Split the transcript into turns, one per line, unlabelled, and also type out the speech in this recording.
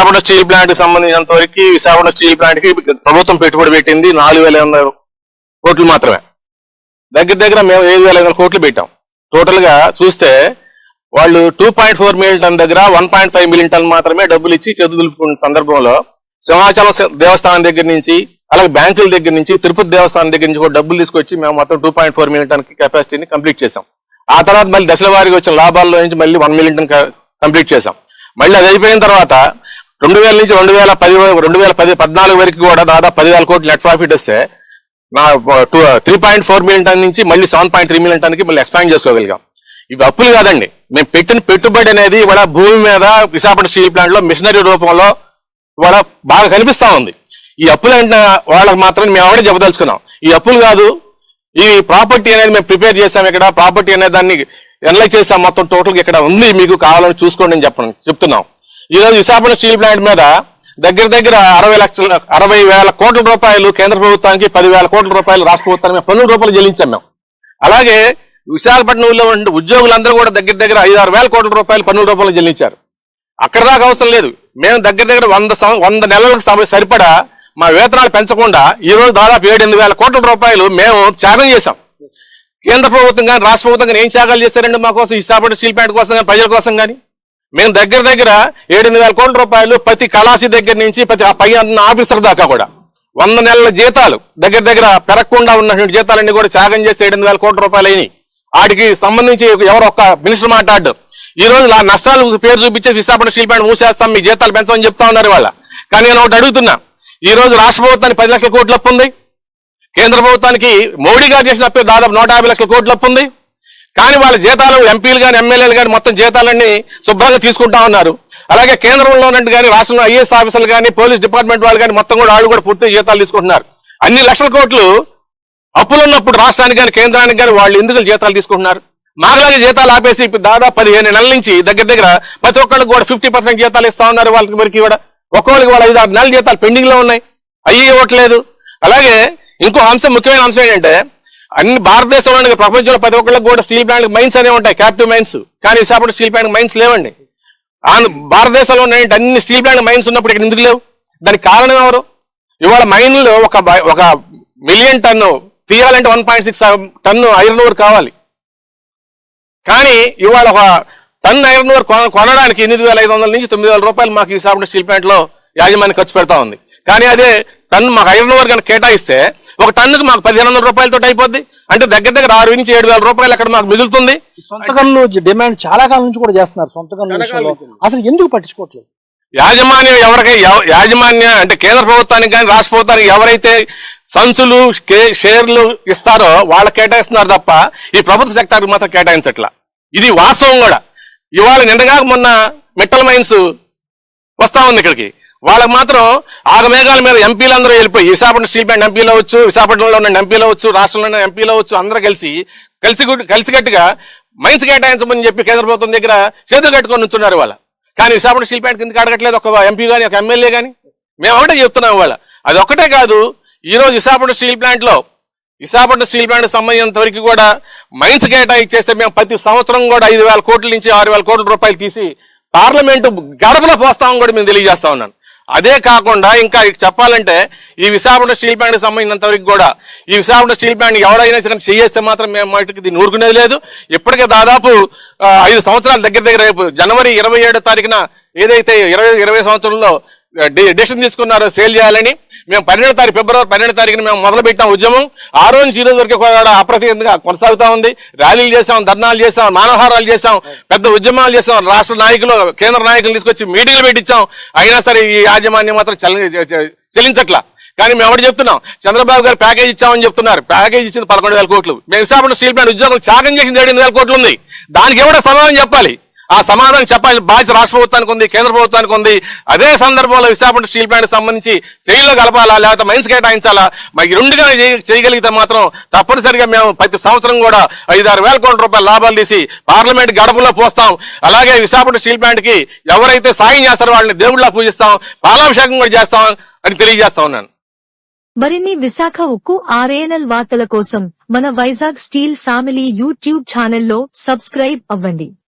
Visakhapatnam steel ప్లాంట్కి సంబంధించినంత వరకు విశాఖపట్నం స్టీల్ ప్లాంట్కి ప్రభుత్వం పెట్టుబడి పెట్టింది నాలుగు వేల ఐదు కోట్లు మాత్రమే. దగ్గర దగ్గర మేము ఏడు వేల ఐదు కోట్లు పెట్టాం. టోటల్గా చూస్తే వాళ్ళు two point four million ton దగ్గర one point five million ton మాత్రమే డబ్బులు ఇచ్చి చదువులుపుకున్న సందర్భంలో సింహాచలం దేవస్థానం దగ్గర నుంచి అలాగే బ్యాంకుల దగ్గర నుంచి తిరుపతి దేవస్థానం దగ్గర నుంచి కూడా డబ్బులు తీసుకొచ్చి మేము మొత్తం two point four million ton కెపాసిటీని కంప్లీట్ చేసాం ఆ తర్వాత మళ్ళీ దశల వారికి వచ్చిన లాభాల్లో నుంచి మళ్ళీ వన్ మిలియన్ టన్ కంప్లీట్ చేసాం మళ్ళీ అది అయిపోయిన తర్వాత రెండు వేల నుంచి రెండు వేల పది రెండు వేల పది పద్నాలుగు వరకు కూడా దాదాపు పదివేల కోట్లు నెట్ ప్రాఫిట్ వస్తే నా three point four million ton నుంచి మళ్ళీ సెవెన్ పాయింట్ త్రీ మిలియన్ టన్కి మళ్ళీ ఎక్స్పాండ్ చేసుకోగలిగాం. ఇవి అప్పులు కాదండి. మేము పెట్టిన పెట్టుబడి అనేది ఇవాళ భూమి మీద విశాఖపట్నం స్టీల్ ప్లాంట్లో మిషనరీ రూపంలో ఇవాళ బాగా కనిపిస్తా ఉంది. ఈ అప్పులు అంటే వాళ్ళకి మాత్రం మేము ఆవిడే చెప్పదలుచుకున్నాం. ఈ అప్పులు కాదు ఈ ప్రాపర్టీ అనేది మేము ప్రిపేర్ చేసాం ఇక్కడ. ప్రాపర్టీ అనేది దాన్ని ఎనలైజ్ చేసాం మొత్తం టోటల్ ఇక్కడ ఉంది. మీకు కావాలని చూసుకోండి అని చెప్పండి చెప్తున్నాం. ఈరోజు విశాఖపట్నం స్టీల్ ప్లాంట్ మీద దగ్గర దగ్గర అరవై లక్షల అరవై వేల కోట్ల రూపాయలు కేంద్ర ప్రభుత్వానికి పదివేల కోట్ల రూపాయలు రాష్ట్ర ప్రభుత్వానికి పన్ను పన్నుల రూపాయలు చెల్లించాం మేము. అలాగే విశాఖపట్నంలో ఉండే ఉద్యోగులందరూ కూడా దగ్గర దగ్గర ఐదు ఆరు వేల కోట్ల రూపాయలు పన్నుల రూపాయలు చెల్లించారు. అక్కడ దాకా అవసరం లేదు. మేము దగ్గర దగ్గర వంద సం- వంద నెలలకు సరిపడా మా వేతనాలు పెంచకుండా ఈ రోజు దాదాపు ఏడు ఎనిమిది వేల కోట్ల రూపాయలు మేము త్యాగం చేశాం. కేంద్ర ప్రభుత్వం కానీ రాష్ట్ర ప్రభుత్వం కానీ ఏం త్యాగాలు చేశారండి మా కోసం? విశాఖపట్నం స్టీల్ ప్లాంట్ కోసం కానీ ప్రజల కోసం కానీ మేము దగ్గర దగ్గర ఏడెనిమిది వేల కోట్ల రూపాయలు ప్రతి కళాశి దగ్గర నుంచి ప్రతి ఆ పై ఆఫీసర్ దాకా కూడా. వంద నెలల జీతాలు దగ్గర దగ్గర పెరగకుండా ఉన్నటువంటి జీతాలన్నీ కూడా త్యాగం చేసి ఏడెనిమిది వేల కోట్ల రూపాయలు అయినాయి. వాటికి సంబంధించి ఎవరు ఒక్క మినిస్టర్ మాట్లాడు ఈ రోజు ఆ నష్టాలు పేరు చూపించే విశాఖపట్నం స్టీల్ ప్లాంట్ మూసేస్తాం మీ జీతాలు పెంచమని చెప్తా ఉన్నారు వాళ్ళ కానీ నేను ఒకటి అడుగుతున్నా. ఈ రోజు రాష్ట్ర ప్రభుత్వానికి పది లక్షల కోట్లు అప్పు ఉంది. కేంద్ర ప్రభుత్వానికి మోడీ గారు చేసిన అప్పు దాదాపు నూట యాభై లక్షల కోట్లు అప్పు ఉంది. కానీ వాళ్ళ జీతాలు ఎంపీలు కానీ ఎమ్మెల్యేలు కానీ మొత్తం జీతాలన్నీ శుభ్రంగా తీసుకుంటా ఉన్నారు. అలాగే కేంద్రంలో ఉన్నట్టు కానీ రాష్ట్రంలో ఐఏఎస్ ఆఫీసర్లు కానీ పోలీస్ డిపార్ట్మెంట్ వాళ్ళు కానీ మొత్తం కూడా వాళ్ళు కూడా పూర్తి జీతాలు తీసుకుంటున్నారు. అన్ని లక్షల కోట్లు అప్పులు ఉన్నప్పుడు రాష్ట్రానికి కానీ కేంద్రానికి కానీ వాళ్ళు ఎందుకు జీతాలు తీసుకుంటున్నారు? మాగలాగా జీతాలు ఆపేసి దాదాపు పదిహేను నెలల నుంచి దగ్గర దగ్గర ప్రతి ఒక్కరికి కూడా ఫిఫ్టీ పర్సెంట్ జీతాలు ఇస్తా ఉన్నారు వాళ్ళకి వరకు కూడా ఒక్కొక్కరికి వాళ్ళ ఐదు ఆరు నెలల జీతాలు పెండింగ్లో ఉన్నాయి. అయ్యి ఇవ్వట్లేదు. అలాగే ఇంకో అంశం ముఖ్యమైన అంశం ఏంటంటే అన్ని భారతదేశంలో ప్రపంచంలో ప్రతి ఒక్కళ్ళకి కూడా స్టీల్ ప్లాంట్ మైన్స్ అనే ఉంటాయి క్యాప్టివ్ మైన్స్. కానీ విశాఖపట్నం స్టీల్ ప్లాంట్ మైన్స్ లేవండి. ఆంధ్ర భారతదేశంలో ఉన్నటువంటి అన్ని స్టీల్ ప్లాంట్ మైన్స్ ఉన్నప్పుడు ఇక్కడ ఎందుకు లేవు? దానికి కారణం ఎవరు? ఇవాళ మైన్లు ఒక ఒక మిలియన్ టన్ను తీయాలంటే one point six ton iron ore కావాలి. కానీ ఇవాళ ఒక టన్ ఐరన్ ఓర్ కొన- కొనడానికి ఎనిమిది వేల ఐదు వందల నుంచి తొమ్మిది వేల రూపాయలు మాకు విశాఖపట్నం స్టీల్ ప్లాంట్లో యాజమాన్యం ఖర్చు పెడతా ఉంది. కానీ అదే టన్ మాకు ఐరన్ ఓర్ కనుక కేటాయిస్తే ఒక టన్నుకు మాకు పదిహేను వందల రూపాయలతో అయిపోద్ది. అంటే దగ్గర దగ్గర ఆరు నుంచి ఏడు వేల రూపాయలు అక్కడ మాకు మిగులుతుంది.
సొంత గనులు డిమాండ్ చాలా కాలం నుంచి కూడా చేస్తున్నారు సొంత అసలు ఎందుకు పట్టించుకోవట్లేదు?
యాజమాన్యం ఎవరికి ఎవ- యాజమాన్యం అంటే కేంద్ర ప్రభుత్వానికి కానీ రాష్ట్ర ప్రభుత్వానికి ఎవరైతే సంచులు షేర్లు ఇస్తారో వాళ్ళకి కేటాయిస్తున్నారు తప్ప ఈ ప్రభుత్వ సెక్టార్ మాత్రం కేటాయించట్లా. ఇది వాస్తవం కూడా. ఇవాళ నిన్నగా మొన్న మెటల్ మైన్స్ వస్తా ఉంది ఇక్కడికి. వాళ్ళకి మాత్రం ఆగమేఘాల మీద ఎంపీలు అందరూ వెళ్ళిపోయి విశాఖపట్నం స్టీల్ ప్లాంట్ ఎంపీలు అవ్వచ్చు విశాఖపట్నంలో ఉన్న ఎంపీలు అవ్వచ్చు రాష్ట్రంలో ఉన్న ఎంపీలు అవ్వచ్చు అందరూ కలిసి కలిసి కలిసికట్టుగా మైన్స్ కేటాయించమని చెప్పి కేంద్ర ప్రభుత్వం దగ్గర చేతులు కట్టుకొని ఉంచున్నారు వాళ్ళ కానీ విశాఖపట్నం స్టీల్ ప్లాంట్ కిందకి అడగట్లేదు ఒక ఎంపీ కానీ ఒక ఎమ్మెల్యే కానీ మేము ఒకటే చెప్తున్నాం వాళ్ళ అది ఒక్కటే కాదు ఈరోజు విశాఖపట్నం స్టీల్ ప్లాంట్లో విశాఖపట్నం స్టీల్ ప్లాంట్ సంబంధించినంత వరకు కూడా మైన్స్ కేటాయించేస్తే మేము ప్రతి సంవత్సరం కూడా ఐదు వేల కోట్ల నుంచి ఆరు వేల కోట్ల రూపాయలు తీసి పార్లమెంటు గడపలో పోస్తామని కూడా మేము తెలియజేస్తా ఉన్నాను అదే కాకుండా ఇంకా చెప్పాలంటే ఈ విశాఖపట్నం స్టీల్ ప్లాంట్ సంబంధించినంత వరకు కూడా ఈ విశాఖపట్నం స్టీల్ ప్లాంట్ ఎవరైనా సరే చేయేస్తే మాత్రం మేము మటుకు దీన్ని ఊరుకునేది లేదు. ఇప్పటికే దాదాపు ఐదు సంవత్సరాల దగ్గర దగ్గర రేపు జనవరి ఇరవై ఏడో తారీఖున ఏదైతే ఇరవై ఇరవై సంవత్సరంలో డిసిషన్ తీసుకున్నారు సేల్ చేయాలని. మేము పన్నెండు తారీఖు ఫిబ్రవరి పన్నెండు తారీఖున మేము మొదలు పెట్టాం ఉద్యమం. ఆ రోజు ఈ రోజు వరకు కూడా అప్రతిగా కొనసాగుతా ఉంది. ర్యాలీలు చేసాం ధర్నాలు చేసాం మానవహారాలు చేసాం పెద్ద ఉద్యమాలు చేసాం రాష్ట్ర నాయకులు కేంద్ర నాయకులు తీసుకొచ్చి మీటింగ్లు పెట్టించాం. అయినా సరే ఈ యాజమాన్యం మాత్రం చెల్లించట్లా. కానీ మేము ఎవరు చెప్తున్నాం చంద్రబాబు గారు ప్యాకేజ్ ఇచ్చామని చెప్తున్నారు. ప్యాకేజ్ ఇచ్చింది పదకొండు వేల కోట్లు. మేము విశాఖపట్నం స్టీల్ ప్లాంట్ ఉద్యోగం త్యాగం చేసింది ఏడు వేల కోట్లు ఉంది. దానికి ఎవడో సమాధానం చెప్పాలి? ఆ సమాధానం చెప్పాలి. బాధ్యత రాష్ట్ర ప్రభుత్వానికి ఉంది కేంద్ర ప్రభుత్వానికి ఉంది. అదే సందర్భంలో విశాఖపట్నం స్టీల్ ప్లాంట్ సంబంధించి సెయిల్లో కలపాలా లేకపోతే మైన్స్ కేటాయించాలా? మరి రెండుగా చేయగలిగితే మాత్రం తప్పనిసరిగా మేము ప్రతి సంవత్సరం కూడా ఐదారు వేల కోట్ల రూపాయల లాభాలు తీసి పార్లమెంట్ గడపలో పోస్తాం. అలాగే విశాఖపట్నం స్టీల్ ప్లాంట్కి ఎవరైతే సాయం చేస్తారో వాళ్ళని దేవుళ్ళ పూజిస్తాం పాలాభిషేకం కూడా చేస్తాం అని తెలియజేస్తా ఉన్నాను.
మరిన్ని విశాఖ ఉక్కు ఆర్ఏఎన్ఎల్ వార్తల కోసం మన వైజాగ్ స్టీల్ ఫ్యామిలీ యూట్యూబ్ ఛానల్లో సబ్స్క్రైబ్ అవ్వండి.